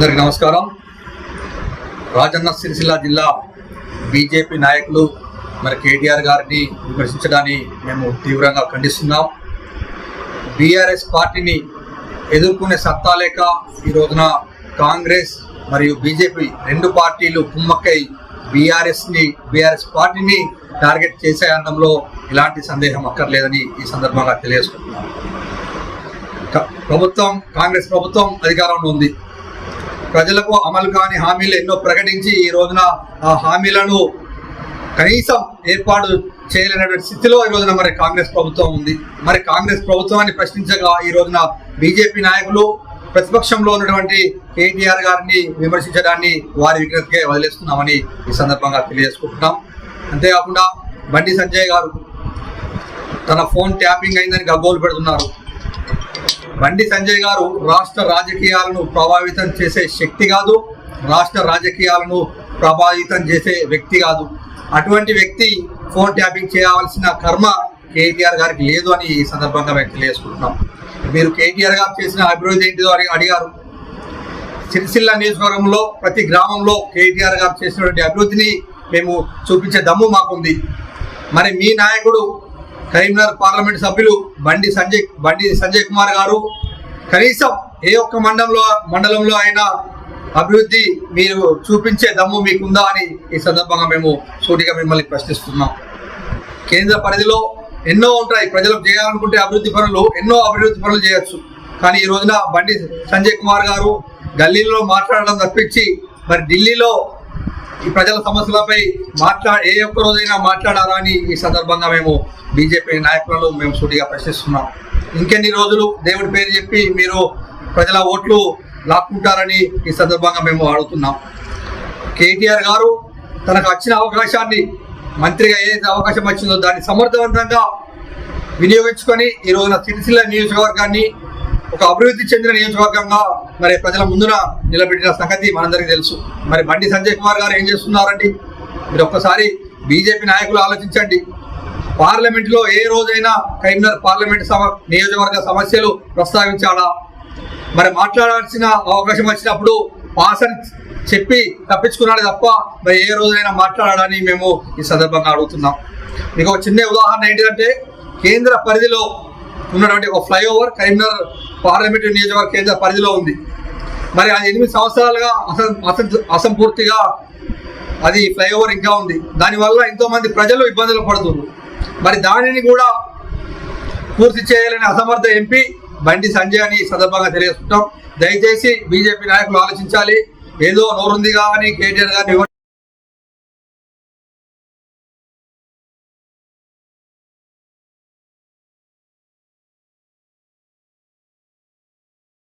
అందరికి నమస్కారం. రాజన్న సిరిసిల్ల జిల్లా బీజేపీ నాయకులు మరి కేటీఆర్ గారిని విమర్శించడాన్ని మేము తీవ్రంగా ఖండిస్తున్నాం. బీఆర్ఎస్ పార్టీని ఎదుర్కొనే సత్తా లేక ఈ రోజున కాంగ్రెస్ మరియు బీజేపీ రెండు పార్టీలు కుమ్మక్కై బీఆర్ఎస్ని బీఆర్ఎస్ పార్టీని టార్గెట్ చేసే అందంలో ఎలాంటి సందేహం అక్కర్లేదని ఈ సందర్భంగా తెలియజేసుకుంటున్నాం. ప్రభుత్వం కాంగ్రెస్ ప్రభుత్వం అధికారంలో ఉంది. ప్రజలకు అమలు కాని హామీలు ఎన్నో ప్రకటించి ఈ రోజున ఆ హామీలను కనీసం ఏర్పాటు చేయలేనటువంటి స్థితిలో ఈ రోజున మరి కాంగ్రెస్ ప్రభుత్వం ఉంది. మరి కాంగ్రెస్ ప్రభుత్వాన్ని ప్రశ్నించగా ఈ రోజున బీజేపీ నాయకులు ప్రతిపక్షంలో ఉన్నటువంటి కేటీఆర్ గారిని విమర్శించడాన్ని వారి విగ్రహకే వదిలేస్తున్నామని ఈ సందర్భంగా తెలియజేసుకుంటున్నాం. అంతేకాకుండా బండి సంజయ్ గారు తన ఫోన్ ట్యాపింగ్ అయిందని గగ్గోలు పెడుతున్నారు. బండి సంజయ్ గారు రాష్ట్ర రాజకీయాలను ప్రభావితం చేసే శక్తి కాదు రాష్ట్ర రాజకీయాలను ప్రభావితం చేసే వ్యక్తి కాదు. అటువంటి వ్యక్తి ఫోన్ ట్యాపింగ్ చేయవలసిన కర్మ కేటీఆర్ గారికి లేదు అని ఈ సందర్భంగా మేము తెలియజేసుకుంటున్నాం. మీరు కేటీఆర్ గారు చేసిన అభివృద్ధి ఏంటిదో అని అడిగారు. సిరిసిల్ల నియోజకవర్గంలో ప్రతి గ్రామంలో కేటీఆర్ గారు చేసినటువంటి అభివృద్ధిని మేము చూపించే దమ్ము మాకుంది. మరి మీ నాయకుడు కరీంనగర్ పార్లమెంట్ సభ్యులు బండి సంజయ్ బండి సంజయ్ కుమార్ గారు. కనీసం ఏ ఒక్క మండలంలో మండలంలో అయినా అభివృద్ధి మీరు చూపించే దమ్ము మీకుందా అని ఈ సందర్భంగా మేము సూటిగా మిమ్మల్ని ప్రశ్నిస్తున్నాం. కేంద్ర పరిధిలో ఎన్నో ఉంటాయి. ప్రజలకు చేయాలనుకుంటే అభివృద్ధి పనులు ఎన్నో అభివృద్ధి పనులు చేయొచ్చు. కానీ ఈ రోజున బండి సంజయ్ కుమార్ గారు గల్లీలో మాట్లాడడం తప్పించి మరి ఢిల్లీలో ఈ ప్రజల సమస్యలపై మాట్లా ఏ ఒక్క రోజైనా మాట్లాడారా అని ఈ సందర్భంగా మేము బీజేపీ నాయకులను మేము సూటిగా ప్రశ్నిస్తున్నాం. ఇంకెన్ని రోజులు దేవుడి పేరు చెప్పి మీరు ప్రజల ఓట్లు లాక్కుంటారని ఈ సందర్భంగా మేము అడుగుతున్నాం. కేటీఆర్ గారు తనకు వచ్చిన అవకాశాన్ని మంత్రిగా ఏదైతే అవకాశం వచ్చిందో దాన్ని సమర్థవంతంగా వినియోగించుకొని ఈ రోజున సిరిసిల్ల నియోజకవర్గాన్ని ఒక అభివృద్ధి చెందిన నియోజకవర్గంగా మరి ప్రజల ముందున నిలబెట్టిన సంగతి మనందరికీ తెలుసు. మరి బండి సంజయ్ కుమార్ గారు ఏం చేస్తున్నారండి? మీరు ఒక్కసారి బీజేపీ నాయకులు ఆలోచించండి. పార్లమెంట్లో ఏ రోజైనా కరీంనగర్ పార్లమెంట్ సమ నియోజకవర్గ సమస్యలు ప్రస్తావించాడా మరి మాట్లాడాల్సిన అవకాశం వచ్చినప్పుడు పాస్ అని చెప్పి తప్పించుకున్నాడు తప్ప మరి ఏ రోజైనా మాట్లాడాలని మేము ఈ సందర్భంగా అడుగుతున్నాం. మీకు ఒక చిన్న ఉదాహరణ ఏంటిదంటే కేంద్ర పరిధిలో ఉన్నటువంటి ఒక ఫ్లైఓవర్ కరీంనగర్ పార్లమెంట్ నియోజకవర్గ కేంద్ర పరిధిలో ఉంది. మరి అది ఎనిమిది సంవత్సరాలుగా అసం అసంపూర్తిగా అది ఫ్లైఓవర్ ఇంకా ఉంది. దానివల్ల ఎంతోమంది ప్రజలు ఇబ్బందులు పడుతున్నారు. మరి దానిని కూడా పూర్తి చేయాలని అసమర్థ ఎంపీ బండి సంజయ్ అని సందర్భంగా తెలియజేస్తుంటాం దయచేసి బీజేపీ నాయకులు ఆలోచించాలి. ఏదో నోరుందిగా అని కేటీఆర్ గారిని